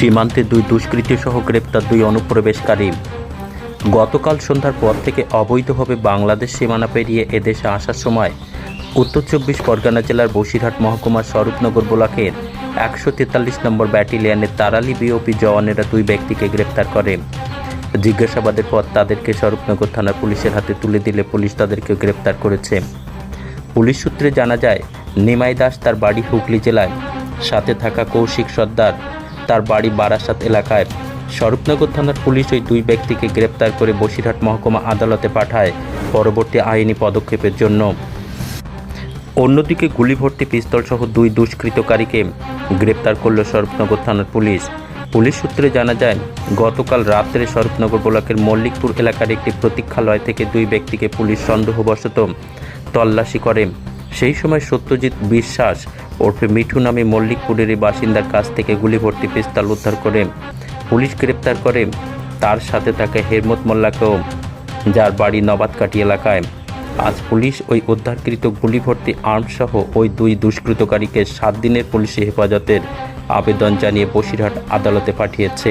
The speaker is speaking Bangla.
সীমান্তে দুই দুষ্কৃতী সহ গ্রেপ্তার দুই অনুপ্রবেশকারী। গতকাল সন্ধ্যার পর থেকে অবৈধভাবে বাংলাদেশ সীমানা পেরিয়ে এদেশে আসার সময় উত্তর চব্বিশ পরগনা জেলার বসিরহাট মহকুমার স্বরূপনগর ব্লকের একশো তেতাল্লিশ নম্বর ব্যাটালিয়নের তারালি বিওপি জওয়ানেরা দুই ব্যক্তিকে গ্রেপ্তার করে। জিজ্ঞাসাবাদের পর তাদেরকে স্বরূপনগর থানার পুলিশের হাতে তুলে দিলে পুলিশ তাদেরকে গ্রেপ্তার করেছে। পুলিশ সূত্রে জানা যায়, নিমাই দাস তার বাড়ি হুগলি জেলায়, সাথে থাকা কৌশিক সর্দার তার বাড়ি বারাসাত এলাকায়। স্বরূপনগর থানার পুলিশ ওই দুই ব্যক্তিকে গ্রেপ্তার করে বসিরহাট মহকুমা আদালতে পাঠায় পরবর্তী আইনি পদক্ষেপের জন্য। অন্যদিকে গুলি ভর্তি পিস্তল সহ দুই দুষ্কৃতকারীকে গ্রেপ্তার করল স্বরূপনগর থানার পুলিশ। পুলিশ সূত্রে জানা যায়, গতকাল রাত্রে স্বরূপনগর ব্লকের মল্লিকপুর এলাকার একটি প্রতীক্ষালয় থেকে দুই ব্যক্তিকে পুলিশ সন্দেহবশত তল্লাশি করে। সেই সময় সত্যজিৎ বিশ্বাস ওরফে মিঠু নামে মল্লিকপুরের বাসিন্দার কাছ থেকে গুলিভর্তি পিস্তল উদ্ধার করে পুলিশ গ্রেপ্তার করে। তার সাথে থাকা হেরমত মোল্লাকেও, যার বাড়ি নবাদকাটি এলাকায়। আজ পুলিশ ওই উদ্ধারকৃত গুলিভর্তি আর্মসহ ওই দুই দুষ্কৃতকারীকে সাত দিনের পুলিশি হেফাজতের আবেদন জানিয়ে বসিরহাট আদালতে পাঠিয়েছে।